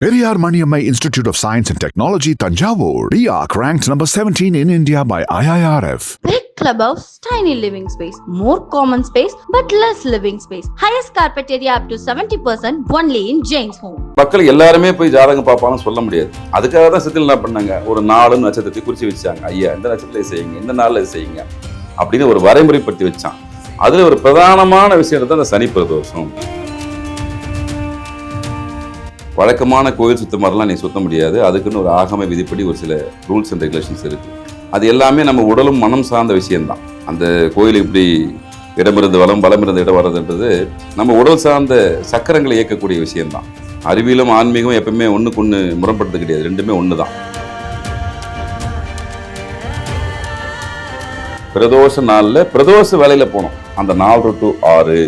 Periyar Maniammai Institute of Science and Technology, Tanjavur. RIAC ranked number 17 in India by IIRF. Big clubhouse, tiny living space, more common space but less living space. Highest carpet area up to 70% only in Jane's home. மக்கள் எல்லாருமே போய் ஜாதகம் பார்ப்பாங்கன்னு சொல்ல முடியாது அதுக்காக தான் சித்தில் என்ன பண்ணாங்க ஒரு நாலு நட்சத்திரத்தை குறித்து வச்சாங்க ஐயா இந்த நட்சத்திரத்தை செய்யுங்க இந்த நாளில் செய்யுங்க அப்படின்னு ஒரு வரைமுறைப்படுத்தி வச்சான் அதுல ஒரு பிரதானமான விஷயம் தான் அந்த சனி பிரதோஷம் வழக்கமான கோயில் சுத்த மாதிரிலாம் நீ சுத்த முடியாது. அதுக்குன்னு ஒரு ஆகம விதிப்படி ஒரு சில ரூல்ஸ் அண்ட் ரெகுலேஷன்ஸ் இருக்குது அது எல்லாமே நம்ம உடலும் மனம் சார்ந்த விஷயம்தான். அந்த கோயில் இப்படி இடமிருந்து வளம் வலமிருந்து இடம் வர்றதுன்றது நம்ம உடல் சார்ந்த சக்கரங்களை இயக்கக்கூடிய விஷயம்தான். அறிவியலும் ஆன்மீகம் எப்பவுமே ஒன்றுக்கு ஒன்று முரண்படுறது கிடையாது. ரெண்டுமே ஒன்று தான் பிரதோஷ நாளில் பிரதோஷ வேலையில் போனோம். அந்த நாலு டு ஆறு.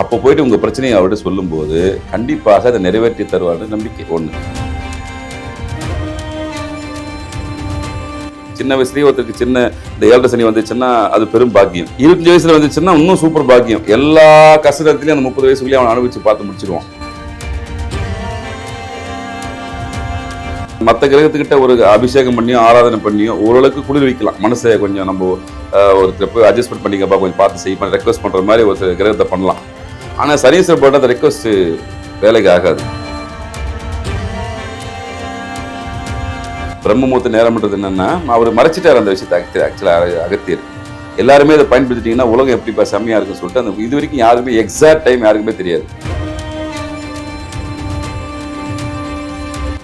அப்போ போயிட்டு உங்க பிரச்சனையை அவர்கிட்ட சொல்லும்போது கண்டிப்பாக அதை நிறைவேற்றி தருவார்னு நம்பிக்கை. ஒன்று சின்ன வயசுலயே ஒருத்தருக்கு சின்ன இந்த ஏழரை சனி வந்துச்சுன்னா அது பெரும் பாக்கியம். இருபத்தஞ்சு வயசுல வந்துச்சுன்னா இன்னும் சூப்பர் பாக்கியம். எல்லா கஷ்டத்துலையும் அந்த முப்பது வயசுக்குள்ளேயே அவன் அனுபவிச்சு பார்த்து முடிச்சிருவான். மற்ற கிரகத்துக்கிட்ட ஒரு அபிஷேகம் பண்ணியோ ஆராதனை பண்ணியோ ஓரளவுக்கு குளிர் வைக்கலாம். மனசை கொஞ்சம் நம்ம ஒருத்தர் போய் அட்ஜஸ்ட்மெண்ட் பண்ணிக்கப்பா கொஞ்சம் பார்த்து செய்ய ரெக்வஸ்ட் பண்ற மாதிரி ஒரு கிரகத்தை பண்ணலாம். ஆனா சனீஸ்வரர் போட்ட அந்த ரெக்வஸ்ட் வேலைக்கு ஆகாது. பிரம்மமூர்த்த நேரம்ன்றது என்னன்னா அவர் மறைச்சிட்டார் அந்த விஷயத்தை ஆக்சுவலாக அகத்தியர். எல்லாருமே அதை பயன்படுத்திட்டீங்கன்னா உலகம் எப்படிப்பா செம்மையா இருக்குன்னு சொல்லிட்டு அந்த இது வரைக்கும் யாருக்குமே எக்ஸாக்ட் டைம் யாருக்குமே தெரியாது.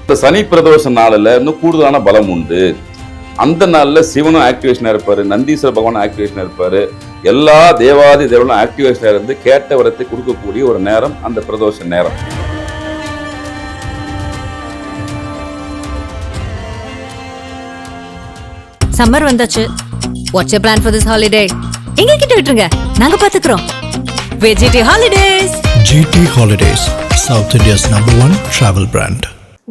இந்த சனி பிரதோஷ நாளில் இன்னும் கூடுதலான பலம் உண்டு. அந்த நாள்ல சிவனும் ஆக்டிவேஷனாக இருப்பாரு நந்தீஸ்வர பகவானும் ஆக்டிவேஷனாக இருப்பார். எல்லா தேவாதி தேவனும் ஆக்டிவேஷனா இருந்து கேட்ட வரத்தை கொடுக்கக்கூடிய ஒரு நேரம் அந்த பிரதோஷ நேரம். சம்மர் வந்தாச்சு. What's you plan for this holiday எங்க கிட்ட விட்டுருங்க. நாங்க பாத்துக்கிறோம். VGT holidays GT Holidays, South India's number one travel brand.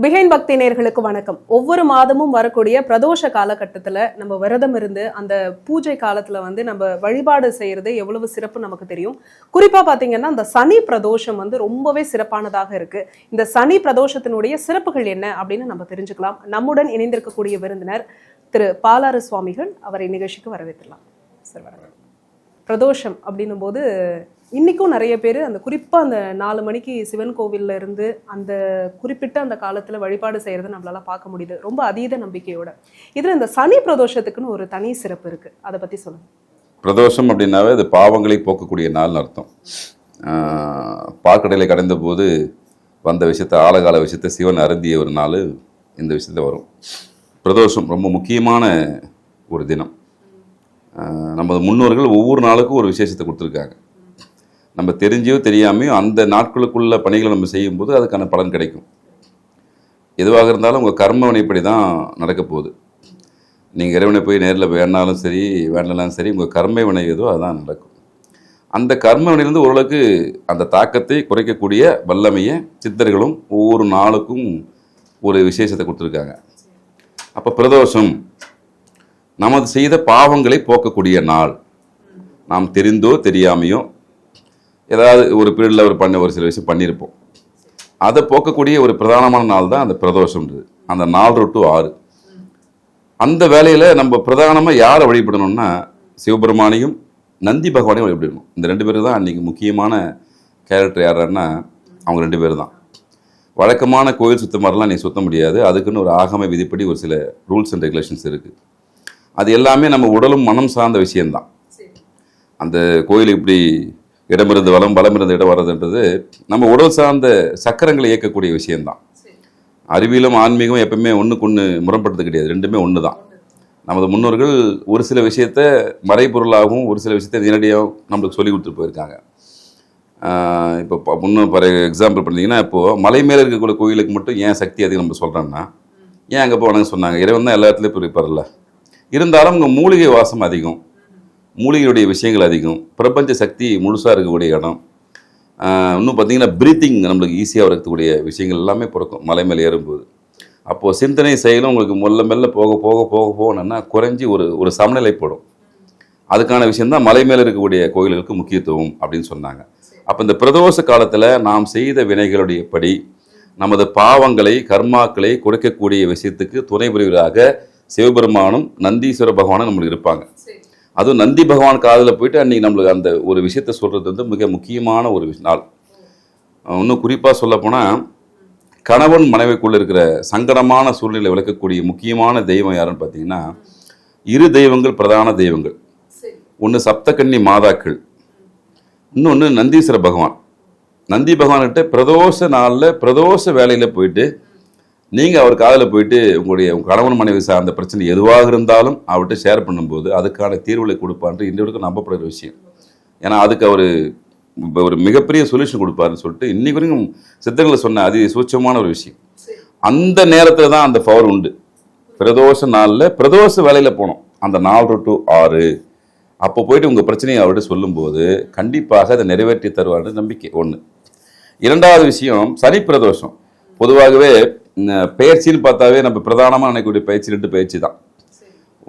பிகைன் பக்தி நேயர்களுக்கு வணக்கம். ஒவ்வொரு மாதமும் வரக்கூடிய பிரதோஷ காலகட்டத்தில் நம்ம விரதம் இருந்து அந்த பூஜை காலத்தில் வந்து நம்ம வழிபாடு செய்கிறது எவ்வளவு சிறப்பு நமக்கு தெரியும். குறிப்பாக பார்த்தீங்கன்னா அந்த சனி பிரதோஷம் வந்து ரொம்பவே சிறப்பானதாக இருக்கு. இந்த சனி பிரதோஷத்தினுடைய சிறப்புகள் என்ன அப்படின்னு நம்ம தெரிஞ்சுக்கலாம். நம்முடன் இணைந்திருக்கக்கூடிய விருந்தினர் திரு பாலாறு சுவாமிகள் அவரை நிகழ்ச்சிக்கு வரவேற்றலாம் சார் வணக்கம். பிரதோஷம் அப்படின்னும் போது இன்றைக்கும் நிறைய பேர் அந்த குறிப்பாக அந்த நாலு மணிக்கு சிவன் கோவிலில் இருந்து அந்த குறிப்பிட்ட அந்த காலத்தில் வழிபாடு செய்கிறத நம்மளால் பார்க்க முடியுது. ரொம்ப அதீத நம்பிக்கையோட. இதில் இந்த சனி பிரதோஷத்துக்குன்னு ஒரு தனி சிறப்பு இருக்குது அதை பற்றி சொல்லுங்கள் பிரதோஷம் அப்படின்னாவே அது பாவங்களை போக்கக்கூடிய நாள்னு அர்த்தம். பாக்கடையில் கடந்த போது வந்த விஷயத்த ஆழகால விஷயத்த சிவன் அருந்திய ஒரு நாள் இந்த விஷயத்த வரும். பிரதோஷம் ரொம்ப முக்கியமான ஒரு தினம். நமது முன்னோர்கள் ஒவ்வொரு நாளுக்கும் ஒரு விசேஷத்தை கொடுத்துருக்காங்க. நம்ம தெரிஞ்சோ தெரியாமையோ அந்த நாட்களுக்குள்ள பணிகளை நம்ம செய்யும்போது அதுக்கான பலன் கிடைக்கும். எதுவாக இருந்தாலும் உங்கள் கர்ம வினைப்படி தான் நடக்க போகுது. நீங்கள் இறைவனை போய் நேரில் வேணாலும் சரி வேண்டனாலும் சரி உங்கள் கர்ம வினை ஏதோ அதுதான் நடக்கும். அந்த கர்ம வினையிலேருந்து ஓரளவுக்கு அந்த தாக்கத்தை குறைக்கக்கூடிய வல்லமையை சித்தர்களும் ஒவ்வொரு நாளுக்கும் ஒரு விசேஷத்தை கொடுத்துருக்காங்க. அப்போ பிரதோஷம் நமது செய்த பாவங்களை போக்கக்கூடிய நாள். நாம் தெரிந்தோ தெரியாமையோ ஏதாவது ஒரு பீரியடில் ஒரு பண்ண ஒரு சில விஷயம் பண்ணியிருப்போம் அதை போக்கக்கூடிய ஒரு பிரதானமான நாள் தான் அந்த பிரதோஷம்ன்றது. அந்த நாலு டு ஆறு. அந்த வேலையில் நம்ம பிரதானமாக யாரை வழிபடணும்னா சிவபெருமானையும் நந்தி பகவானையும் வழிபடணும். இந்த ரெண்டு பேரும் தான் அன்றைக்கி முக்கியமான கேரக்டர் யாருன்னா அவங்க ரெண்டு பேர் தான். வழக்கமான கோயில் சுத்த மாதிரிலாம் நீ சுத்த முடியாது. அதுக்குன்னு ஒரு ஆகம விதிப்படி ஒரு சில ரூல்ஸ் அண்ட் ரெகுலேஷன்ஸ் இருக்குது அது எல்லாமே நம்ம உடலும் மனம் சார்ந்த விஷயம்தான். அந்த கோயில் இப்படி இடமிருந்து வளம் வளமிருந்து இடம் வர்றதுன்றது நம்ம உடல் சார்ந்த சக்கரங்களை இயக்கக்கூடிய விஷயம்தான். அறிவியலும் ஆன்மீகம் எப்பவுமே ஒன்றுக்கு ஒன்று முரண்படுறது கிடையாது. ரெண்டுமே ஒன்று தான் நமது முன்னோர்கள் ஒரு சில விஷயத்த மறைபொருளாகவும் ஒரு சில விஷயத்த நேரடியாகவும் நம்மளுக்கு சொல்லி கொடுத்துட்டு போயிருக்காங்க. இப்போ ப- ஃபார் எக்ஸாம்பிள் பண்ணிங்கன்னா இப்போது மலை மேலே இருக்கக்கூடிய கோயிலுக்கு மட்டும் ஏன் சக்தி அதிகம் நம்ம சொல்கிறோம்னா ஏன் அங்கே போனாங்க சொன்னாங்க? இறைவன் தான் எல்லா இடத்துலையும் இப்போ இருப்பார்ல இருந்தாலும் அங்கே மூலிகை வாசம் அதிகம். மூலிகையுடைய விஷயங்கள் அதிகம். பிரபஞ்ச சக்தி முழுசாக இருக்கக்கூடிய இடம். இன்னும் பார்த்தீங்கன்னா பிரீத்திங் நம்மளுக்கு ஈஸியாக இருக்கக்கூடிய விஷயங்கள் எல்லாமே பிறக்கும். மலை மேலே ஏறும்போது. அப்போது சிந்தனை செயலும் உங்களுக்கு மெல்ல மெல்ல போக போக போக போகணுன்னா குறைஞ்சி ஒரு ஒரு சமநிலைப்படும் அதுக்கான விஷயந்தான் மலை மேலே இருக்கக்கூடிய கோயில்களுக்கு முக்கியத்துவம் அப்படின்னு சொன்னாங்க. அப்போ இந்த பிரதோஷ காலத்தில் நாம் செய்த வினைகளுடைய படி நமது பாவங்களை கர்மாக்களை குறைக்கக்கூடிய விஷயத்துக்கு துணை புரிவராக சிவபெருமானும் நந்தீஸ்வர பகவானும் நம்மளுக்கு இருப்பாங்க. அதுவும் நந்தி பகவான் காதில் போயிட்டு அன்னைக்கு நம்மளுக்கு அந்த ஒரு விஷயத்த சொல்றது வந்து மிக முக்கியமான ஒரு நாள். இன்னும் குறிப்பாக சொல்லப்போனால் கணவன் மனைவிக்குள்ள இருக்கிற சங்கடமான சூழ்நிலை விளக்கக்கூடிய முக்கியமான தெய்வம் யாருன்னு பார்த்தீங்கன்னா இரு தெய்வங்கள் பிரதான தெய்வங்கள். ஒன்று சப்தகன்னி மாதாக்கள். இன்னொன்று நந்தீஸ்வர பகவான். நந்தி பகவான்கிட்ட பிரதோஷ நாளில் பிரதோஷ வேலையில் போயிட்டு நீங்கள் அவர் காதில் போயிட்டு உங்களுடைய உங்கள் கணவன் மனைவி சார்ந்த பிரச்சனை எதுவாக இருந்தாலும் அவர்கிட்ட ஷேர் பண்ணும்போது அதுக்கான தீர்வுகளை கொடுப்பான்ட்டு இன்றைக்கு நம்பப்படுகிற விஷயம். ஏன்னா அதுக்கு அவர் ஒரு மிகப்பெரிய சொல்யூஷன் கொடுப்பாருன்னு சொல்லிட்டு இன்னைக்கு வரைக்கும் சித்தர்களை சொன்ன அதி சூட்சமான ஒரு விஷயம். அந்த நேரத்தில் தான் அந்த பவர் உண்டு. பிரதோஷ நாளில் பிரதோஷ வேலையில் போனோம். அந்த நாலு டு ஆறு. அப்போ போயிட்டு உங்கள் பிரச்சனையை அவர்கிட்ட சொல்லும்போது கண்டிப்பாக அதை நிறைவேற்றி தருவார்னு நம்பிக்கை ஒன்று இரண்டாவது விஷயம் சனி பிரதோஷம். பொதுவாகவே பயிற்சின்னு பார்த்தாவே நம்ம பிரதானமாக நினைக்கக்கூடிய பயிற்சி ரெண்டு பயிற்சி தான்.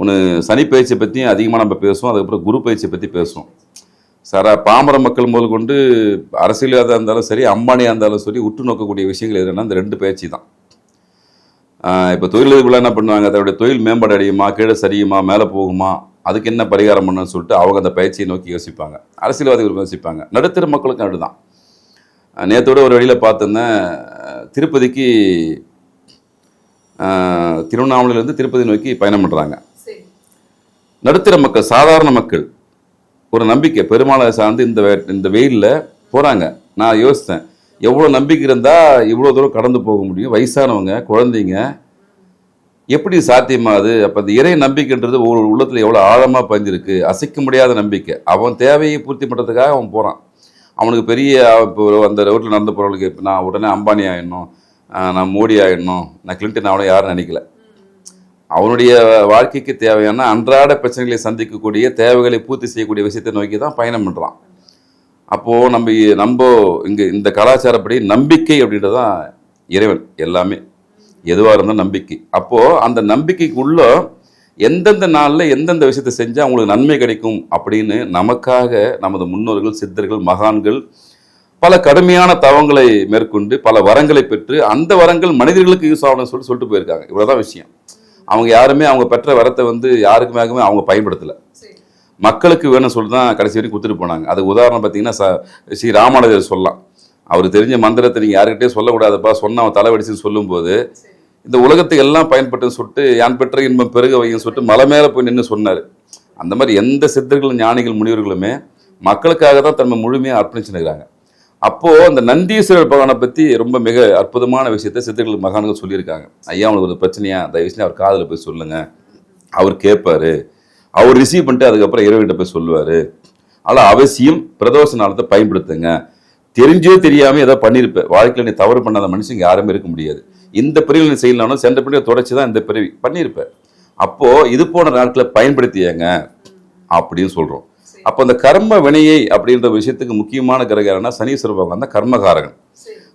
ஒன்று சனி பயிற்சியை பற்றியும் அதிகமாக நம்ம பேசுவோம் அதுக்கப்புறம் குரு பயிற்சியை பற்றி பேசுவோம். சர பாமர மக்கள் முதல் கொண்டு அரசியலாக இருந்தாலும் சரி அம்பானியாக இருந்தாலும் சரி உற்று நோக்கக்கூடிய விஷயங்கள் எதுனா இந்த ரெண்டு பயிற்சி தான். இப்போ தொழிலதிபர்கள் என்ன பண்ணுவாங்க? அதோடைய தொழில் மேம்பாடு அடையுமா? கீழே சரியுமா? மேலே போகுமா? அதுக்கு என்ன பரிகாரம் பண்ணணும்னு சொல்லிட்டு அவங்க அந்த பயிற்சியை நோக்கி யோசிப்பாங்க. அரசியல்வாதிகள் யோசிப்பாங்க. நடுத்தர மக்களுக்கும் அப்படிதான் நேற்றோட ஒரு வழியில் பார்த்தோன்னா திருப்பதிக்கு திருவண்ணாமலையிலேருந்து திருப்பதி நோக்கி பயணம் பண்ணுறாங்க நடுத்தர மக்கள் சாதாரண மக்கள் ஒரு நம்பிக்கை பெருமாளை சார்ந்து இந்த இந்த வெயிலில் போகிறாங்க நான் யோசித்தேன் எவ்வளோ நம்பிக்கை இருந்தால் இவ்வளோ தூரம் கடந்து போக முடியும்? வயசானவங்க குழந்தைங்க எப்படி சாத்தியமாகுது அப்போ அந்த இறை நம்பிக்கைன்றது ஒரு உள்ளத்தில் எவ்வளோ ஆழமாக பதிஞ்சிருக்கு? அசைக்க முடியாத நம்பிக்கை. அவன் தேவையை பூர்த்தி பண்ணுறதுக்காக அவன் போகிறான் அவனுக்கு பெரிய இப்போ அந்த ரோட்டில் நடந்து போகிறவங்களுக்கு இப்ப நான் உடனே அம்பானி ஆகிடணும் நான் மோடி ஆகிடணும் நான் கிளின்டன் ஆகணும் யாரும் நினைக்கல. அவனுடைய வாழ்க்கைக்கு தேவையான அன்றாட பிரச்சனைகளை சந்திக்கக்கூடிய தேவைகளை பூர்த்தி செய்யக்கூடிய விஷயத்தை நோக்கி தான் பயணம் பண்ணுறான் அப்போது நம்ம நம்ம இங்கே இந்த கலாச்சாரப்படி நம்பிக்கை அப்படின்றது தான் இறைவன் எல்லாமே. எதுவாக இருந்தால் நம்பிக்கை. அப்போது அந்த நம்பிக்கைக்குள்ளே எந்தெந்த நாளில் எந்தெந்த விஷயத்தை செஞ்சால் அவங்களுக்கு நன்மை கிடைக்கும் அப்படின்னு நமக்காக நமது முன்னோர்கள் சித்தர்கள் மகான்கள் பல கடுமையான தவங்களை மேற்கொண்டு பல வரங்களை பெற்று அந்த வரங்கள் மனிதர்களுக்கு யூஸ் ஆகணும்னு சொல்லி சொல்லிட்டு போயிருக்காங்க. இவ்வளோதான் விஷயம். அவங்க யாருமே அவங்க பெற்ற வரத்தை வந்து யாருக்குமே அவங்க பயன்படுத்தலை. மக்களுக்கு வேணும்னு சொல்லி தான் கடைசி வரைக்கும் கொடுத்துட்டு போனாங்க. அது உதாரணம் பார்த்தீங்கன்னா ச ஸ்ரீ ராமானுஜர் சொல்லலாம். அவர் தெரிஞ்ச மந்திரத்தை நீங்கள் யாருக்கிட்டே சொல்லக்கூடாதுப்பா சொன்ன அவன் தலைவடிச்சுன்னு சொல்லும்போது இந்த உலகத்துக்கு எல்லாம் பயன்பட்டுன்னு சொல்லிட்டு யான் பெற்ற இன்பம் பெருக வையும் சொல்லிட்டு மலை மேலே போய் நின்று சொன்னார். அந்த மாதிரி எந்த சித்தர்களும் ஞானிகள் முனிவர்களுமே மக்களுக்காக தான் தன்னை முழுமையாக அர்ப்பணிச்சுன்னு இருக்கிறாங்க. அப்போது அந்த நந்தீஸ்வரர் பகவானை பற்றி ரொம்ப மிக அற்புதமான விஷயத்தை சித்தர்கள் மகான்கள் சொல்லியிருக்காங்க. ஐயா அவனுக்கு ஒரு பிரச்சனையா? தயவு அவர் காதில் போய் சொல்லுங்க. அவர் கேட்பாரு. அவர் ரிசீவ் பண்ணிட்டு அதுக்கப்புறம் இறைவன்கிட்ட போய் சொல்லுவார். ஆனால் அவசியம் பிரதோஷ நாளத்தை பயன்படுத்துங்க. தெரிஞ்சோ தெரியாமல் ஏதோ பண்ணியிருப்பேன் வாழ்க்கையில் நீ தவறு பண்ணாத மனுஷங்க யாருமே இருக்க முடியாது. இந்த பிரிவில் நீ செய்யலாம்னா சென்ற பிரிவை தொடச்சி தான் இந்த பிறவி பண்ணியிருப்பேன் அப்போது இது போன நாட்களை பயன்படுத்தியங்க அப்படின்னு சொல்கிறோம் அப்போ அந்த கர்ம வினையை அப்படின்ற விஷயத்துக்கு முக்கியமான கிரகாரன்னா சனீஸ்வர பகவான் தான் கர்மகாரகன்.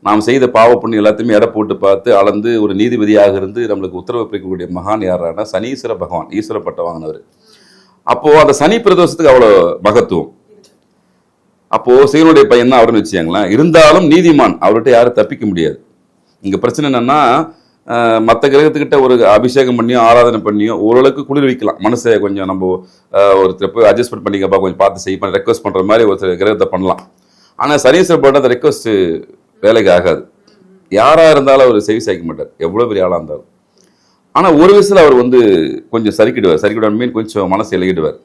நாம் செய்த பாவ புண்ணியம் எல்லாத்தையுமே எடை போட்டு பார்த்து அளந்து ஒரு நீதிபதியாக இருந்து நம்மளுக்கு உத்தரவு பிடிக்கக்கூடிய மகான் யாரானா சனீஸ்வர பகவான் ஈஸ்வர பட்டம் வாங்கினவர். அப்போ அந்த சனி பிரதோஷத்துக்கு அவ்வளோ மகத்துவம். அப்போ சிவனுடைய பையன் தான் அவருன்னு வச்சுக்கோங்களேன். இருந்தாலும் நீதிமான் அவர்கிட்ட யாரும் தப்பிக்க முடியாது. இங்க பிரச்சனை என்னன்னா மற்ற கிரகத்துக்கிட்ட ஒரு அபிஷேகம் பண்ணியோ ஆராதனை பண்ணியோ ஓரளவுக்கு குளிர் வைக்கலாம். மனசை கொஞ்சம் நம்ம ஒருத்தர் போய் அட்ஜஸ்ட்மெண்ட் பண்ணிக்கப்பா கொஞ்சம் பார்த்து செய் பண்ண ரெக்வஸ்ட் பண்ணுற மாதிரி ஒருத்தர் கிரகத்தை பண்ணலாம். ஆனால் சனீஸ்வரர் போட்ட அந்த ரெக்வஸ்ட் வேலைக்கு ஆகாது. யாராக இருந்தாலும் அவர் செவி சாய்க்க மாட்டார். எவ்வளோ பெரிய ஆளாக இருந்தாலும். ஆனால் ஒரு விஷயத்துல அவர் வந்து கொஞ்சம் சறுக்கிடுவார். சறுக்கிடுவார் மீன் கொஞ்சம் மனசு இலகிடுவார்.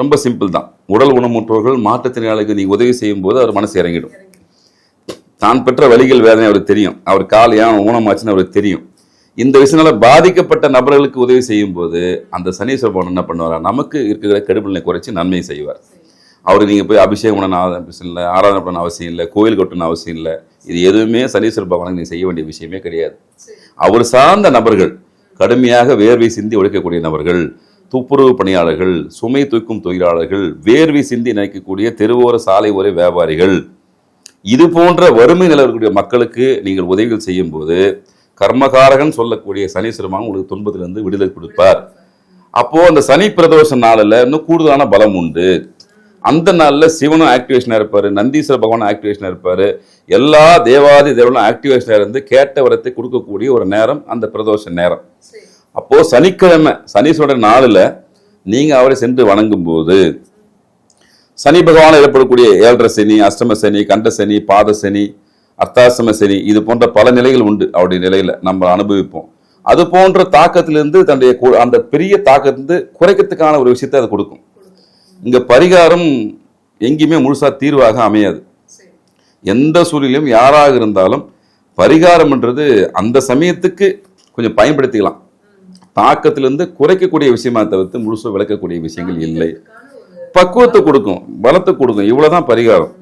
ரொம்ப சிம்பிள் தான். உடல் உணமுற்றோர்கள் மாற்றுத்திறனாளிக்கு நீங்கள் உதவி செய்யும் போது அவர் மனசு இறங்கிடும். தான் பெற்ற வழிகள் வேதனை அவருக்கு தெரியும்? அவர் கால் ஏன் ஊனமாச்சுன்னு அவருக்கு தெரியும்? இந்த விஷயனால பாதிக்கப்பட்ட நபர்களுக்கு உதவி செய்யும் போது அந்த சனீஸ்வர பகவான் என்ன பண்ணுவார்? நமக்கு இருக்கிற கெடுபலனை குறைச்சி நன்மையை செய்வார். அவர் நீங்கள் போய் அபிஷேகம் பண்ண அவசியம் இல்லை ஆராதனை பண்ண அவசியம் இல்லை கோயில் கட்டணும் அவசியம் இல்லை. இது எதுவுமே சனீஸ்வர பகவானுக்கு நீ செய்ய வேண்டிய விஷயமே கிடையாது. அவர் சார்ந்த நபர்கள் கடுமையாக வேர்வை சிந்தி உழைக்கக்கூடிய நபர்கள் துப்புரவு பணியாளர்கள் சுமை தூக்கும் தொழிலாளர்கள் வேர்வை சிந்தி நினைக்கக்கூடிய தெருவோர சாலை ஒரே வியாபாரிகள் இது போன்ற வறுமை நிலவரக்கூடிய மக்களுக்கு நீங்கள் உதவிகள் செய்யும் போது கர்மகாரகன் சொல்லக்கூடிய சனீஸ்வரமாக உங்களுக்கு துன்பத்திலிருந்து விடுதலை கொடுப்பார். அப்போது அந்த சனி பிரதோஷ நாளில் இன்னும் கூடுதலான பலம் உண்டு. அந்த நாளில் சிவனும் ஆக்டிவேஷனாக இருப்பார் நந்தீஸ்வர பகவான் ஆக்டிவேஷனாக இருப்பார். எல்லா தேவாதி தேவனும் ஆக்டிவேஷனாக இருந்து கேட்ட வரத்தை கொடுக்கக்கூடிய ஒரு நேரம் அந்த பிரதோஷ நேரம். அப்போது சனிக்கிழமை சனீஸ்வரன் நாளில் நீங்கள் அவரை சென்று வணங்கும் போது சனி பகவான் ஏற்படக்கூடிய ஏழரை சனி அஷ்டம சனி கண்ட சனி பாத சனி அர்த்தாசம சனி இது போன்ற பல நிலைகள் உண்டு அவருடைய நிலையில நம்ம அனுபவிப்போம். அது போன்ற தாக்கத்திலிருந்து தன்னுடைய கு- அந்த பெரிய தாக்கத்திலிருந்து குறைக்கிறதுக்கான ஒரு விஷயத்தை அது கொடுக்கும். இங்க பரிகாரம் எங்கேயுமே முழுசா தீர்வாக அமையாது. எந்த சூழலிலும் யாராக இருந்தாலும் பரிகாரம்ன்றது அந்த சமயத்துக்கு கொஞ்சம் பயன்படுத்திக்கலாம். தாக்கத்திலிருந்து குறைக்கக்கூடிய விஷயமா தவிர்த்து முழுசாக விளக்கக்கூடிய விஷயங்கள் இல்லை. பக்குவத்தை கொடுக்கும் பலத்தை கொடுக்கும். இவ்வளவுதான் பரிகாரம்.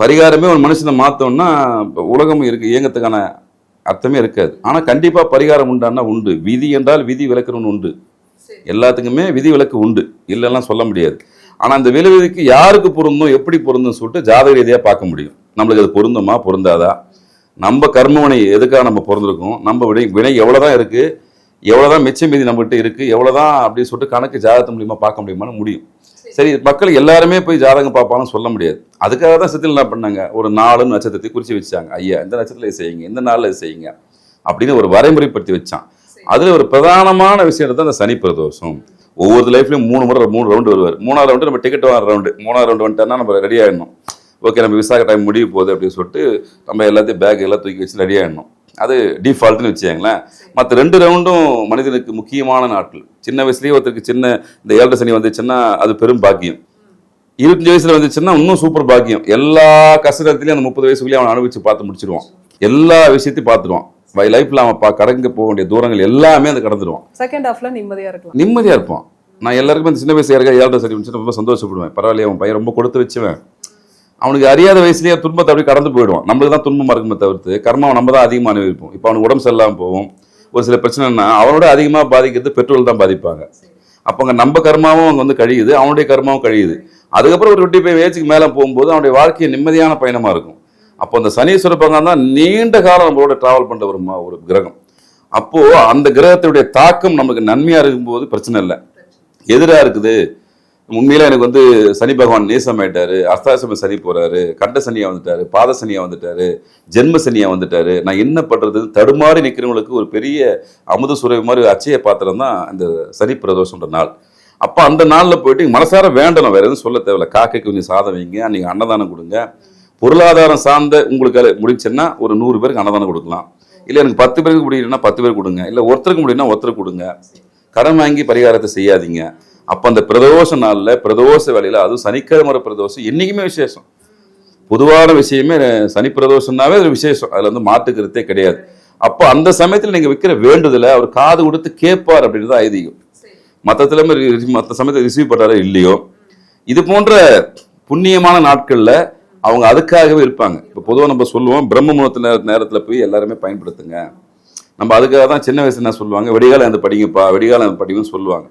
பரிகாரமே ஒரு மனுஷனை மாத்தோம்னா உலகம் இருக்கு இயங்கத்துக்கான அர்த்தமே இருக்காது. ஆனா கண்டிப்பா பரிகாரம் உண்டானா உண்டு. விதி என்றால் விதி விளக்குன்னு உண்டு. எல்லாத்துக்குமே விதி விலக்கு உண்டு. இல்லைலாம் சொல்ல முடியாது. ஆனா அந்த விளைவுக்கு யாருக்கு பொருந்தும் எப்படி பொருந்தும் சொல்லிட்டு ஜாதக ரீதியா பார்க்க முடியும். நம்மளுக்கு அது பொருந்துமா பொருந்தாதா? நம்ம கர்மவினை எதுக்காக நம்ம பிறந்திருக்கோம் நம்ம வினை வினை எவ்வளவுதான் இருக்கு? எவ்வளவுதான் மிச்சம் மீதி நம்மகிட்ட இருக்கு? எவ்வளவுதான் அப்படின்னு சொல்லிட்டு கணக்கு ஜாதகத்து மூலியமா பார்க்க முடியுமான்னு முடியும். சரி மக்கள் எல்லாருமே போய் ஜாதகம் பார்ப்பாலும் சொல்ல முடியாது. அதுக்காக தான் சித்தில் என்ன பண்ணாங்க? ஒரு நாலு நட்சத்திரத்தை குறிச்சு வச்சாங்க ஐயா இந்த நட்சத்திரத்துல செய்யுங்க இந்த நாள்ல செய்யுங்க அப்படின்னு ஒரு வரைமுறைப்படுத்தி வச்சான். அதுல ஒரு பிரதானமான விஷயம் தான் அந்த சனி பிரதோஷம். ஒவ்வொரு லைஃப்லயும் மூணு முறை மூணு ரவுண்டு வருவார். மூணாவது ரவுண்டு நம்ம டிக்கெட் வாங்குற ரவுண்டு மூணாவது ரவுண்டு வந்துட்டோம்னா நம்ம ரெடி ஆயிடணும். ஓகே நம்ம விசாக டைம் முடிய போகுது அப்படின்னு சொல்லிட்டு நம்ம எல்லாத்தையும் பேக் எல்லாம் தூக்கி வச்சு ரெடி ஆயிடணும். அது டிஃபால்ட்னு வச்சுக்கோங்களேன். மற்ற ரெண்டு ரவுண்டும் மனிதனுக்கு முக்கியமான நாட்கள். சின்ன வயசுலயே ஒருத்தருக்கு சின்ன இந்த ஏழரை சனி வந்துச்சுன்னா அது பெரும் பாக்கியம். இருபத்தஞ்சு வயசுல வந்துச்சுன்னா இன்னும் சூப்பர் பாக்கியம். எல்லா கஷ்டத்துலையும் அந்த முப்பது வயசுக்குள்ளேயே அவன் அனுபவிச்சு பார்த்து முடிச்சிருவான். எல்லா விஷயத்தையும் பார்த்துருவான். வை லைஃப்ல அவன் பா கடங்க போக வேண்டிய தூரங்கள் எல்லாமே அதை கடந்துருவான். செகண்ட் ஹாஃப்ல நிம்மதியா இருக்கலாம். நிம்மதியா இருப்பான். நான் எல்லாருக்குமே இந்த சின்ன வயசு யாருக்கா ஏழரை சரி வந்துச்சு ரொம்ப சந்தோஷப்படுவேன். பரவாயில்லையே அவன் பையன் ரொம்ப கொடுத்து வச்சுவேன். அவனுக்கு அறியாத வயசுலயே துன்பத்தை அப்படியே கடந்து போயிடுவான். நம்மளுக்கு தான் துன்பமா இருக்குமே தவிர்த்து கர்மாவை நம்ம தான் அதிகமாக அனுபவிப்போம். இப்போ அவனுக்கு உடம்பு சரியில்லாமல் போகும். ஒரு சில பிரச்சனைனா அவனோட அதிகமாக பாதிக்கிறது பெட்ரோல் தான் பாதிப்பாங்க. அப்போ அங்கே நம்ம கர்மாவும் அங்கே வந்து கழியுது அவனுடைய கர்மாவும் கழியுது. அதுக்கப்புறம் ஒரு டுவெண்ட்டி ஃபைவ் ஏஜுக்கு மேலே போகும்போது அவனுடைய வாழ்க்கையை நிம்மதியான பயணமாக இருக்கும். அப்போ அந்த சனீஸ்வர பகவான் தான் நீண்ட காலம் நம்மளோட டிராவல் பண்ணுற ஒரு ஒரு கிரகம். அப்போது அந்த கிரகத்துடைய தாக்கம் நமக்கு நன்மையாக இருக்கும்போது பிரச்சனை இல்லை. எதிராக இருக்குது உண்மையில எனக்கு வந்து சனி பகவான் நேசமாயிட்டாரு அஸ்தாசம சனி போறாரு கண்ட சனியா வந்துட்டாரு பாத சனியா வந்துட்டாரு ஜென்ம சனியா வந்துட்டாரு. நான் என்ன பண்றது? தடுமாறி நிக்கிறவங்களுக்கு ஒரு பெரிய அமுத சுரவி மாதிரி அச்சய பாத்திரம் தான் இந்த சனி பிரதோஷம்ன்ற நாள். அப்ப அந்த நாள்ல போயிட்டு மனசார வேண்டணும் வேற எதுவும் சொல்ல தேவையில்ல. காக்கைக்கு கொஞ்சம் சாதம் வைங்க அன்னைக்கு அன்னதானம் கொடுங்க. பொருளாதாரம் சார்ந்த உங்களுக்கு அது முடிச்சுன்னா ஒரு நூறு பேருக்கு அன்னதானம் கொடுக்கலாம். இல்ல எனக்கு பத்து பேருக்கு முடியலன்னா பத்து பேர் கொடுங்க. இல்ல ஒருத்தருக்கு முடியும்னா ஒருத்தருக்கு கொடுங்க. கடன் வாங்கி பரிகாரத்தை செய்யாதீங்க. அப்ப அந்த பிரதோஷ நாள்ல பிரதோஷ வேலையில அதுவும் சனிக்கிழமை பிரதோஷம் என்னைக்குமே விசேஷம். பொதுவான விஷயமே சனி பிரதோஷம்னாவே ஒரு விசேஷம். அதுல வந்து மாட்டுக்கிறதே கிடையாது. அப்போ அந்த சமயத்தில் நீங்க வைக்கிற வேண்டுதலை அவர் காது கொடுத்து கேட்பார் அப்படின்றது ஐதீகம். மற்றத்துல மற்ற சமயத்தில் ரிசீவ் பண்றாரோ இல்லையோ. இது போன்ற புண்ணியமான நாட்கள்ல அவங்க அதுக்காகவே இருப்பாங்க. இப்போ பொதுவாக நம்ம சொல்லுவோம் பிரம்ம முகூர்த்த நேர நேரத்தில் போய் எல்லாருமே பயன்படுத்துங்க. நம்ம அதுக்காக தான் சின்ன வயசு என்ன சொல்லுவாங்க? வெடிகாலம் அந்த படிங்கப்பா வெடிகாலம் அந்த படிங்கன்னு சொல்லுவாங்க.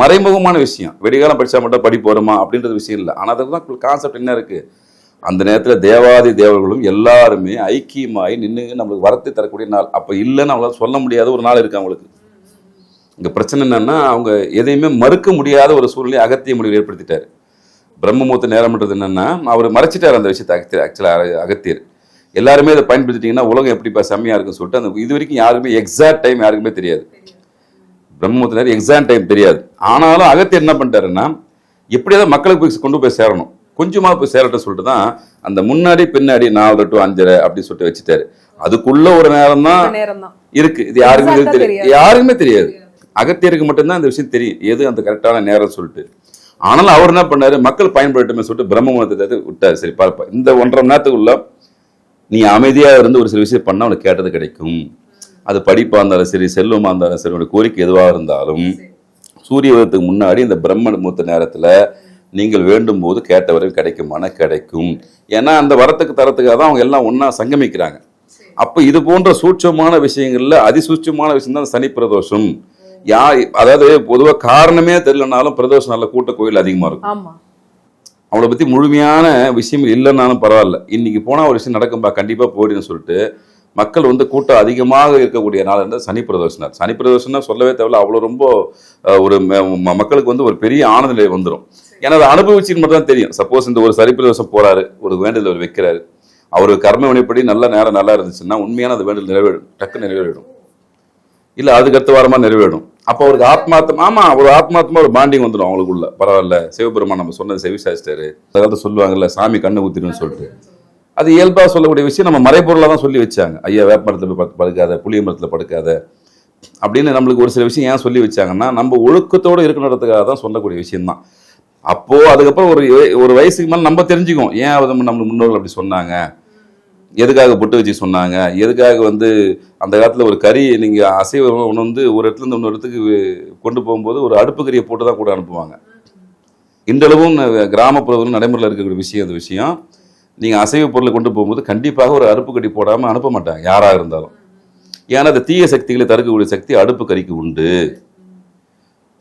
மறைமுகமான விஷயம். வெடிகாலம் படித்தா மட்டும் படிப்பு வருமா அப்படின்றது விஷயம் இல்லை. ஆனால் அதுக்கு தான் கான்செப்ட் என்ன இருக்கு? அந்த நேரத்தில் தேவாதி தேவர்களும் எல்லாருமே ஐக்கியமாகி நின்று நம்மளுக்கு வரத்தை தரக்கூடிய நாள். அப்போ இல்லைன்னு அவங்களால சொல்ல முடியாத ஒரு நாள் இருக்கு அவங்களுக்கு. இங்கே பிரச்சனை என்னன்னா அவங்க எதையுமே மறுக்க முடியாத ஒரு சூழ்நிலை அகத்திய முடிவு ஏற்படுத்திட்டார். பிரம்மமூர்த்த நேரம்ன்றது என்னன்னா அவர் மறைச்சிட்டார் அந்த விஷயத்தை அகத்தியர் ஆக்சுவலாக அகத்தியர். எல்லாருமே அதை பயன்படுத்திட்டீங்கன்னா உலகம் எப்படிப்பா செம்மையாக இருக்குன்னு சொல்லிட்டு அந்த இது வரைக்கும் யாருக்குமே எக்ஸாக்ட் டைம் யாருக்குமே தெரியாது. பிரம்மமூர்த்த நேரம் எக்ஸாக்ட் டைம் தெரியாது. ஆனாலும் அகத்தியர் என்ன பண்ணிட்டாருன்னா எப்படியாவது மக்களுக்கு போய் கொண்டு போய் சேரணும். கொஞ்சமா போய் சேரட்டும் சொல்லிட்டு தான் அந்த முன்னாடி பின்னாடி நாலு டு அஞ்சரை அப்படின்னு சொல்லிட்டு வச்சுட்டாரு. அதுக்குள்ள ஒரு நேரம் தான் இருக்கு. இது யாருக்குமே தெரியாது. யாருக்குமே தெரியாது. அகத்தியருக்கு மட்டும்தான் இந்த விஷயம் தெரியும். எது அந்த கரெக்டான நேரம் சொல்லிட்டு. ஆனாலும் அவர் என்ன பண்ணாரு? மக்கள் பயன்படுத்துமே சொல்லிட்டு பிரம்ம முகூர்த்தத்தை விட்டாரு. சரி பார்ப்பா இந்த ஒன்றரை மணி நேரத்துக்குள்ள நீ அமைதியா இருந்து ஒரு சில விஷயம் பண்ணா உனக்கு கேட்டது கிடைக்கும். அது படிப்பா இருந்தாலும் சரி செல்வமா இருந்தாலும் சரி உனக்கு கோரிக்கை எதுவாக இருந்தாலும் சூரிய உதயத்துக்கு முன்னாடி இந்த பிரம்ம முகூர்த்த நேரத்துல நீங்கள் வேண்டும் போது கேட்ட வரை கிடைக்குமான கிடைக்கும். ஏன்னா அந்த வரத்துக்கு தரத்துக்காக தான் அவங்க எல்லாம் ஒண்ணா சங்கமிக்கிறாங்க. அப்ப இது போன்ற சூட்சமான விஷயங்கள்ல அதிசூட்சமான விஷயம் தான் சனி பிரதோஷம். யா அதாவது பொதுவா காரணமே தெரியலனாலும் பிரதோஷம் நல்ல கூட்ட கோயில் அதிகமா இருக்கும். அவளை பத்தி முழுமையான விஷயம் இல்லைன்னாலும் பரவாயில்ல. இன்னைக்கு போனா ஒரு விஷயம் நடக்கும்பா கண்டிப்பா போயிடுன்னு சொல்லிட்டு மக்கள் வந்து கூட்டம் அதிகமாக இருக்கக்கூடிய நாள் இருந்தால் சனி பிரதோஷனர் சனி பிரதோஷம்னா சொல்லவே தேவையில்ல அவ்வளோ ரொம்ப ஒரு ம- ம- மக்களுக்கு வந்து ஒரு பெரிய ஆனந்த நிலை வந்துடும் ஏன்னா அதை அனுபவிச்சுட்டு மட்டும் தான் தெரியும். சப்போஸ் இந்த ஒரு சனி பிரதோஷம் போறாரு ஒரு வேண்டுதல் அவர் வைக்கிறாரு. அவர் கர்ம வினைப்படி நல்ல நேரம் நல்லா இருந்துச்சுன்னா உண்மையான அந்த வேண்டுதல் நிறைவேறும். டக்கு நிறைவேறிடும். இல்ல அதுக்கு அடுத்த வாரமா நிறைவேறும். அப்போ அவருக்கு ஆத்மார்த்தம் ஆமா ஒரு ஆத்மார்த்தமா ஒரு பாண்டிங் வந்துடும் அவங்களுக்குள்ள. பரவாயில்ல சிவபெருமான் நம்ம சொன்னது செவி சாஸ்டர் அதாவது சொல்லுவாங்கல்ல சாமி கண்ணு ஊத்திடும்னு சொல்லிட்டு. அது இயல்பாக சொல்லக்கூடிய விஷயம் நம்ம மறைப்பொருளாக தான் சொல்லி வச்சாங்க. ஐயா வேப்பமரத்தில் போய் படுக்காத புளிய மரத்தில் படுக்காத அப்படின்னு நம்மளுக்கு ஒரு சில விஷயம் ஏன் சொல்லி வச்சாங்கன்னா நம்ம ஒழுக்கத்தோடு இருக்கணுன்றதுக்காக தான் சொல்லக்கூடிய விஷயம்தான். அப்போது அதுக்கப்புறம் ஒரு ஒரு வயசுக்கு மேலே நம்ம தெரிஞ்சுக்குவோம். ஏன் அது நம்ம முன்னோர்கள் அப்படி சொன்னாங்க? எதுக்காக பொட்டு வச்சு சொன்னாங்க? எதுக்காக வந்து அந்த காலத்தில் ஒரு கறி நீங்கள் அசைவ ஒன்று வந்து ஒரு இடத்துலேருந்து இன்னொரு இடத்துக்கு கொண்டு போகும்போது ஒரு அடுப்பு கறியை போட்டு தான் கூட அனுப்புவாங்க. இன்றளவும் கிராமப்புறத்தில் நடைமுறையில் இருக்கக்கூடிய விஷயம் அந்த விஷயம். நீங்கள் அசைவ பொருளை கொண்டு போகும்போது கண்டிப்பாக ஒரு அடுப்பு கடி போடாமல் அனுப்ப மாட்டாங்க யாராக இருந்தாலும். ஏன்னா அந்த தீய சக்திகளை தடுக்கக்கூடிய சக்தி அடுப்பு கறிக்கு உண்டு.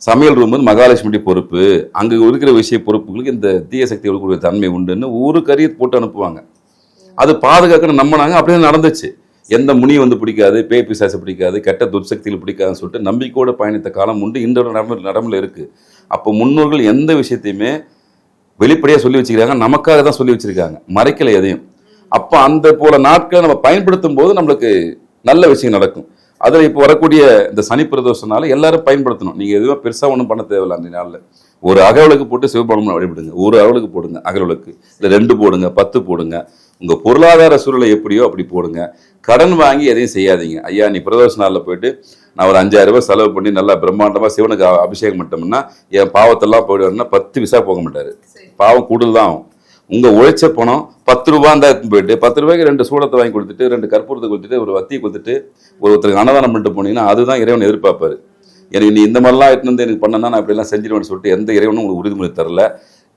சமையல் ரூம் வந்து மகாலட்சுமி பொறுப்பு. அங்கே இருக்கிற விஷய பொறுப்புகளுக்கு இந்த தீய சக்தி கொடுக்கக்கூடிய தன்மை உண்டுன்னு ஒரு கறியை போட்டு அனுப்புவாங்க. அது பாதுகாக்கணும் நம்பினாங்க அப்படியே நடந்துச்சு. எந்த முனி வந்து பிடிக்காது பேய் பிசாசு பிடிக்காது கெட்ட துர்சக்திகள் பிடிக்காதுன்னு சொல்லிட்டு நம்பிக்கையோட பயணித்த காலம் உண்டு. இந்த நடைமுறை நடைமுறையில் இருக்குது அப்போ முன்னோர்கள் எந்த விஷயத்தையுமே வெளிப்படையாக சொல்லி வச்சுக்கிறாங்க. நமக்காக தான் சொல்லி வச்சிருக்காங்க. மறைக்கல எதையும். அப்போ அந்த போல நாட்களை நம்ம பயன்படுத்தும் போது நம்மளுக்கு நல்ல விஷயம் நடக்கும். அதில் இப்போ வரக்கூடிய இந்த சனி பிரதோஷனால எல்லாரும் பயன்படுத்தணும். நீங்கள் எதுவும் பெருசாக ஒன்றும் பண்ண தேவையில்ல அந்த நாளில். ஒரு அகவலுக்கு போட்டு சிவபெருமானை வழிபடுங்க. ஒரு அகவலுக்கு போடுங்க. அகவலுக்கு. இல்லை ரெண்டு போடுங்க. பத்து போடுங்க. உங்கள் பொருளாதார சூழலை எப்படியோ அப்படி போடுங்க. கடன் வாங்கி எதையும் செய்யாதீங்க. ஐயா நீ பிரதோஷ நாளில் போயிட்டு நான் ஒரு அஞ்சாயிரம் ரூபாய் செலவு பண்ணி நல்லா பிரம்மாண்டமாக சிவனுக்கு அபிஷேகம் பண்ணிட்டோம்னா என் பாவத்தெல்லாம் போயிடுவாருன்னா பத்து விசா போக மாட்டார். பாவம் கூடுதல் தான் ஆகும். உங்க உழைச்ச பணம் பத்து ரூபா இருந்தால் போயிட்டு பத்து ரூபாய்க்கு ரெண்டு சூடத்தை வாங்கி கொடுத்துட்டு ரெண்டு கற்பூரத்தை கொடுத்துட்டு ஒரு வத்தியை கொடுத்துட்டு ஒருத்தருக்கு அன்னதானம் பண்ணிட்டு போனீங்கன்னா அதுதான் இறைவன் எதிர்பார்ப்பாரு. எனக்கு நீ இந்த மாதிரிலாம் எடுத்துன்னு வந்து எனக்கு பண்ணனா நான் இப்படிலாம் செஞ்சிருவேன்னு சொல்லிட்டு எந்த இறைவனும் உங்களுக்கு உறுதிமொழி தரல.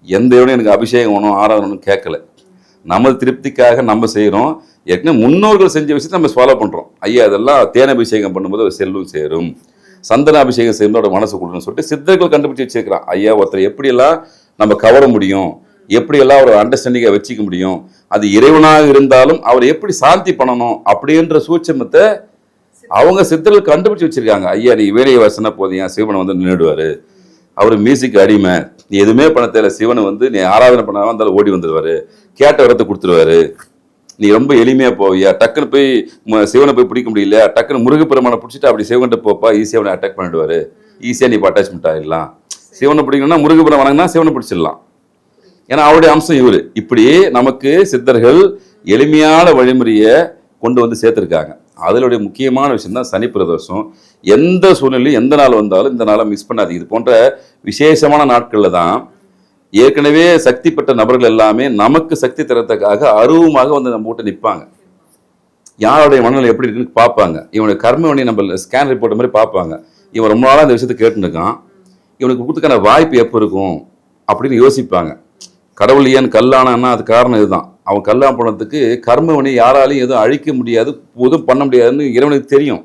எந்த இறைவனும் எனக்கு அபிஷேகம் வேணும் ஆராதனும் கேட்கல. நமது திருப்திக்காக நம்ம செய்கிறோம் ஏற்கனவே முன்னோர்கள் செஞ்ச விஷயத்தை நம்ம ஃபாலோ பண்ணுறோம் ஐயா அதெல்லாம் தேன் அபிஷேகம் பண்ணும்போது அவர் செல்லும் சேரும். சந்தன அபிஷேகம் செய்யும்போது அவரோட மனசு கொடுக்கணும்னு சொல்லிட்டு சித்தர்கள் கண்டுபிடிச்சி வச்சிருக்கிறான். ஐயா ஒருத்தர் எப்படியெல்லாம் நம்ம கவர முடியும். எப்படியெல்லாம் அவரை அண்டர்ஸ்டாண்டிங்கை வச்சுக்க முடியும். அது இறைவனாக இருந்தாலும் அவர் எப்படி சாந்தி பண்ணணும் அப்படின்ற சூட்சமத்தை அவங்க சித்தர்கள் கண்டுபிடிச்சு வச்சிருக்காங்க. ஐயா நீ வேலையை வசன போதியா சிவனை வந்து நின்றுடுவாரு அவர் மியூசிக் அடிமை. நீ எதுவுமே பண்ண தேவை சிவனை வந்து நீ ஆராதனை பண்ணாம இருந்தாலும் ஓடி வந்துடுவாரு. கேட்ட வரத்தை கொடுத்துருவாரு. நீ ரொம்ப எளிமையா போவியா டக்குன்னு போய் சிவனை போய் பிடிக்க முடியல. டக்குன்னு முருகப்பெருமானை பிடிச்சிட்டு அப்படி சிவன்கிட்ட போப்பா. ஈஸியாக அவனை அட்டாக் பண்ணிடுவாரு. ஈஸியாக நீ இப்போ அட்டாச்மெண்ட் ஆகிடலாம் சிவனை பிடிக்கணும்னா முருகபுரம் வணங்கினா சிவனை பிடிச்சிடலாம். ஏன்னா அவருடைய அம்சம் இவர். இப்படி நமக்கு சித்தர்கள் எளிமையான வழிமுறையை கொண்டு வந்து சேர்த்துருக்காங்க. அதனுடைய முக்கியமான விஷயம் தான் சனி பிரதோஷம். எந்த சூழ்நிலையும் எந்த நாள் வந்தாலும் இந்த நாளை மிஸ் பண்ணாது இது போன்ற விசேஷமான நாட்களில் தான் ஏற்கனவே சக்தி பெற்ற நபர்கள் எல்லாமே நமக்கு சக்தி தரத்துக்காக அருவமாக வந்து நம்ம வீட்டை நிற்பாங்க யாருடைய மனநிலை எப்படி இருக்குன்னு பார்ப்பாங்க. இவனுடைய வண்டி நம்ம ஸ்கேன் ரிப்போர்ட் மாதிரி பார்ப்பாங்க. இவன் ரொம்ப நாளாக இந்த விஷயத்தை கேட்டுருக்கான் இவனுக்கு கொடுத்துக்கான வாய்ப்பு எப்போ இருக்கும் அப்படின்னு யோசிப்பாங்க. கடவுள் ஏன் கல்லானான்னா அது காரணம் இதுதான். அவன் கல்லா போனதுக்கு கர்மவனை யாராலையும் எதுவும் அழிக்க முடியாது எதுவும் பண்ண முடியாதுன்னு இறைவனுக்கு தெரியும்.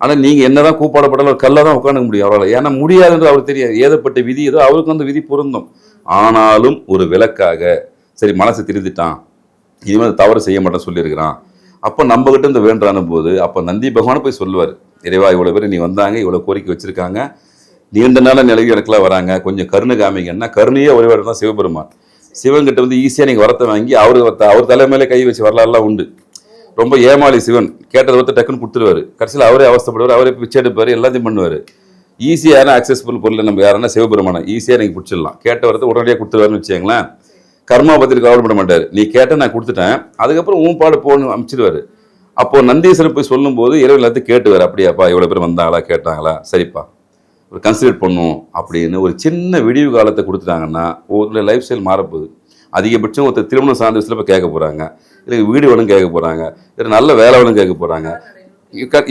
ஆனால் நீங்கள் என்னதான் கூப்பாடப்பட்டாலும் ஒரு கல்லாக தான் உட்காந்துக்க முடியும் அவரால். ஏன்னா முடியாதுன்றது அவருக்கு தெரியாது. ஏதப்பட்ட விதி ஏதோ அவருக்கு அந்த விதி பொருந்தும். ஆனாலும் ஒரு விளக்காக சரி மனசு திருந்திட்டான். இனிமேல் தவறு செய்ய மாட்டேன் சொல்லியிருக்கிறான். அப்போ நம்மகிட்ட இந்த வேண்டான போது அப்போ நந்தி பகவான் போய் சொல்லுவார் இறைவா இவ்வளோ பேர் நீ வந்தாங்க இவ்வளோ கோரிக்கை வச்சுருக்காங்க. நீண்ட நாள நிலவி எனக்குலாம் வராங்க. கொஞ்சம் கருணை காமிங்கன்னா கருணையே ஒரே தான் சிவபெருமான். சிவன்கிட்ட வந்து ஈஸியாக நீங்கள் வரத்தை வாங்கி அவர் அவர் தலைமையில கை வச்சு வரலாறுலாம் உண்டு. ரொம்ப ஏமாளி சிவன். கேட்டதை வந்து டக்குன்னு கொடுத்துருவாரு. கடைசியில் அவரே அவஸ்தைப்படுவார். அவரே பிச்சை எடுப்பார். எல்லாத்தையும் பண்ணுவார். ஈஸியான அக்சஸ்ஃபுல் பொருள் நம்ம யாருன்னா சிவபெருமானை. ஈஸியாக நீங்கள் பிடிச்சிடலாம். கேட்ட வரத்தை உடனடியாக கொடுத்துருவாருன்னு வச்சுங்களேன் கர்மா பற்றி கவலைப்பட மாட்டார். நீ கேட்ட நான் கொடுத்துட்டேன். அதுக்கப்புறம் உன் பாடு போன்னு அமைச்சிடுவார். அப்போ நந்தீஸ்வரன் போய் சொல்லும்போது இரவு எல்லாத்தையும் கேட்டுவார். அப்படியாப்பா இவ்வளோ பேர் வந்தாங்களா? கேட்டாங்களா? சரிப்பா. ஒரு கன்சிடர் பண்ணும் அப்படின்னு ஒரு சின்ன விடிவு காலத்தை கொடுத்துட்டாங்கன்னா ஒவ்வொரு லைஃப் ஸ்டைல் மாறப்போகுது. அதிகபட்சம் ஒருத்தர் திருமணம் சார்ந்த விஷயத்தில் போய் கேட்க போகிறாங்க இல்லை வீடு வேணும் கேட்க போகிறாங்க இல்லை நல்ல வேலை வேணும் கேட்க போகிறாங்க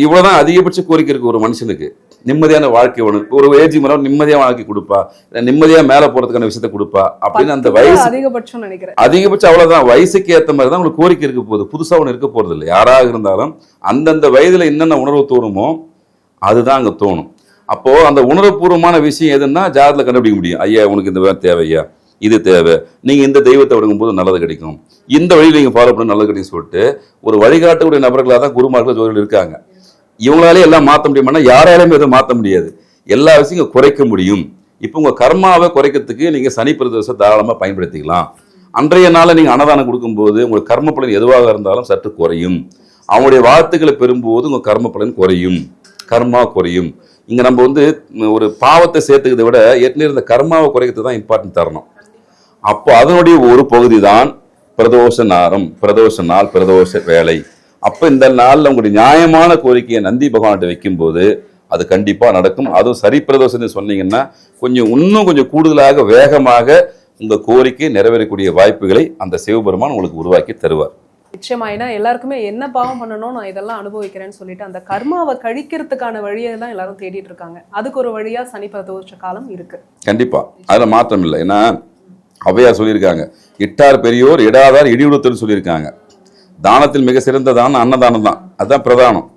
இவ்வளோதான் அதிகபட்ச கோரிக்கை இருக்கு ஒரு மனுஷனுக்கு. நிம்மதியான வாழ்க்கை வேணும் ஒரு ஏஜ் மரம் நிம்மதியான வாழ்க்கை கொடுப்பா. நிம்மதியாக மேலே போகிறதுக்கான விஷயத்த கொடுப்பா. அப்படின்னு அந்த வயசு அதிகபட்சம் நினைக்கிறேன். அதிகபட்சம் அவ்வளவுதான். வயசுக்கு ஏத்த மாதிரி தான் உங்களுக்கு கோரிக்கை இருக்க போகுது. புதுசா ஒன்று இருக்க போறது இல்லை யாராக இருந்தாலும் அந்தந்த வயதுல என்னென்ன உணர்வு தோணுமோ அதுதான் அங்க தோணும். அப்போ அந்த உணர்வுபூர்வமான விஷயம் எதுன்னா ஜாதகத்துல கண்டுபிடிக்க முடியும். ஐயா உனக்கு இந்த வேலை தேவையா இது தேவை. நீங்க இந்த தெய்வத்தை விடுங்கும் போது நல்லது கிடைக்கும். இந்த வழியில் நீங்க ஃபாலோ பண்ண நல்லது கிடைக்கும் சொல்லிட்டு ஒரு வழிகாட்டக்கூடிய நபர்களாக தான் குருமார்கள் ஜோதிகள் இருக்காங்க. இவங்களாலே எல்லாம் மாற்ற முடியுமானா யாராலையும் எதுவும் மாற்ற முடியாது. எல்லா விஷயம் குறைக்க முடியும். இப்போ உங்கள் கர்மாவை குறைக்கிறதுக்கு நீங்கள் சனி பிரதோஷத்தை தாராளமாக பயன்படுத்திக்கலாம். அன்றைய நாளில் நீங்கள் அன்னதானம் கொடுக்கும்போது உங்கள் கர்ம பலன் எதுவாக இருந்தாலும் சற்று குறையும். அவங்களுடைய வாழ்த்துக்களை பெறும்போது உங்கள் கர்ம பலன் குறையும். கர்மா குறையும். இங்கே நம்ம வந்து ஒரு பாவத்தை சேர்த்துக்கிறத விட ஏற்கனவே இருந்த கர்மாவை குறைக்கிறது தான் இம்பார்ட்டன்ட் தரணும். அப்போ அதனுடைய ஒரு பகுதி தான் பிரதோஷ நாரம் பிரதோஷ நாள் பிரதோஷ வேலை அப்போ இந்த நாளில் உங்களுடைய நியாயமான கோரிக்கையை நந்தி பகவான்கிட்ட வைக்கும்போது அது கண்டிப்பாக நடக்கும். அதுவும் சரி பிரதோஷம்னு சொன்னீங்கன்னா கொஞ்சம் இன்னும் கொஞ்சம் கூடுதலாக வேகமாக உங்கள் கோரிக்கை நிறைவேறக்கூடிய வாய்ப்புகளை அந்த சிவபெருமான் உங்களுக்கு உருவாக்கி தருவார். நிச்சயமா ஏன்னா எல்லாருக்குமே என்ன பாவம் பண்ணணும் நான் இதெல்லாம் அனுபவிக்கிறேன்னு சொல்லிட்டு அந்த கர்மாவை கழிக்கிறதுக்கான வழியை தான் எல்லாரும் தேடிட்டு இருக்காங்க. அதுக்கு ஒரு வழியா சனி பிரதோஷ காலம் இருக்கு. கண்டிப்பாக அதில் மாற்றம் இல்லை. ஏன்னா அவையா சொல்லியிருக்காங்க. இட்டார் பெரியோர் இடாதார் இடியுடுத்தல் சொல்லியிருக்காங்க. தானத்தில் மிக சிறந்த தானம் அன்னதானம் தான் அதுதான் பிரதானம்.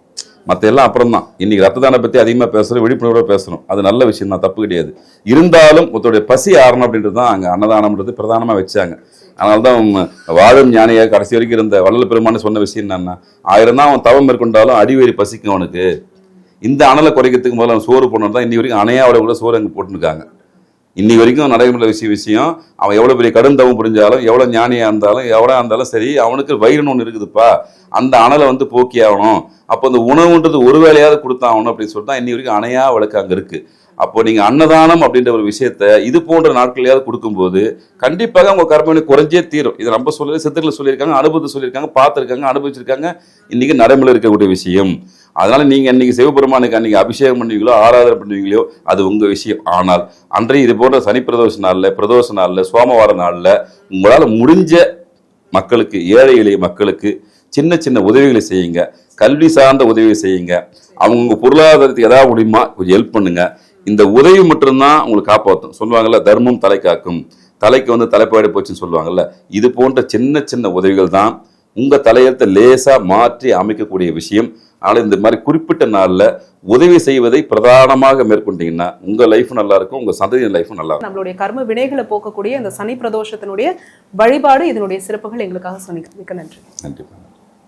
மற்ற எல்லாம் அப்புறம் தான் இன்னைக்கு ரத்த தானம் பற்றி அதிகமாக பேசுகிறோம் விழிப்புணர்வோட பேசுகிறோம் அது நல்ல விஷயம் தான் தப்பு கிடையாது. இருந்தாலும் ஒருத்தருடைய பசி ஆறணும் அப்படின்றது தான் அங்கே அன்னதானம்ன்றது பிரதானமாக வச்சாங்க. அதனால தான் வாழும் ஞானியாக கடைசி வரைக்கும் இருந்த வள்ளல் பெருமான்னு சொன்ன விஷயம் என்னன்னா ஆயிரம் தான் அவன் தவம் மேற்கொண்டாலும் அடிவேறி பசிக்கும் அவனுக்கு. இந்த அனலை குறைக்கிறதுக்கு முதல்ல அவன் சோறு போனது தான் இன்னி வரைக்கும் அணையாவோட கூட சோறு அங்கே போட்டுருக்காங்க. இன்னி வரைக்கும் நடைமுறை விஷய விஷயம் அவன் எவ்வளோ பெரிய கடும் தவம் புரிஞ்சாலும் எவ்வளோ ஞானியாக இருந்தாலும் எவ்வளோ இருந்தாலும் சரி அவனுக்கு வயிறுன்னு ஒன்று இருக்குதுப்பா. அந்த அணலை வந்து போக்கி ஆகணும் அப்போ அந்த உணவுன்றது ஒரு வேலையாவது கொடுத்தாகணும் அப்படின்னு சொல்லிட்டு தான் இன்னி வரைக்கும் அணையா வழக்கு அங்கே இருக்குது அப்போ நீங்கள் அன்னதானம் அப்படின்ற ஒரு விஷயத்த இது போன்ற நாட்களையாவது கொடுக்கும்போது கண்டிப்பாக உங்கள் கர்மவினை குறைஞ்சே தீரும். இதை நம்ம சொல்லி சித்தர்கள் சொல்லியிருக்காங்க அனுபவத்தை சொல்லியிருக்காங்க பார்த்துருக்காங்க அனுபவிச்சிருக்காங்க. இன்னைக்கு நடைமுறையில் இருக்கக்கூடிய விஷயம். அதனால நீங்க இன்னைக்கு சிவபெருமானுக்கு அன்னைக்கு அபிஷேகம் பண்ணுவீங்களோ ஆராதனை பண்ணுவீங்களோ அது உங்க விஷயம். ஆனால் அன்றைய இது போன்ற சனி பிரதோஷ நாளில் பிரதோஷ நாளில் சோமவார நாளில் உங்களால் முடிஞ்ச மக்களுக்கு ஏழை எளிய மக்களுக்கு சின்ன சின்ன உதவிகளை செய்யுங்க. கல்வி சார்ந்த உதவியை செய்யுங்க. அவங்க பொருளாதாரத்துக்கு எதாவது முடியுமா கொஞ்சம் ஹெல்ப் பண்ணுங்க. இந்த உதவி மட்டும்தான் உங்களுக்கு காப்பாற்றும் சொல்லுவாங்கல்ல தர்மம் தலை காக்கும். தலைக்கு வந்து தலைப்பாடு போச்சுன்னு சொல்லுவாங்கல்ல இது போன்ற சின்ன சின்ன உதவிகள் தான் உங்க தலையெழுத்தை லேசா மாற்றி அமைக்கக்கூடிய விஷயம். ஆனால் இந்த மாதிரி குறிப்பிட்ட நாள்ல உதவி செய்வதை பிரதானமாக மேற்கொண்டீங்கன்னா உங்க லைஃப் நல்லா இருக்கும் உங்க சந்ததியின் லைஃபும் நல்லா இருக்கும். நம்மளுடைய கர்ம வினைகளை போக்கக்கூடிய இந்த சனி பிரதோஷத்தினுடைய வழிபாடு இதனுடைய சிறப்புகள் எங்களுக்காக சொன்னீங்க. மிக்க நன்றி. நன்றி.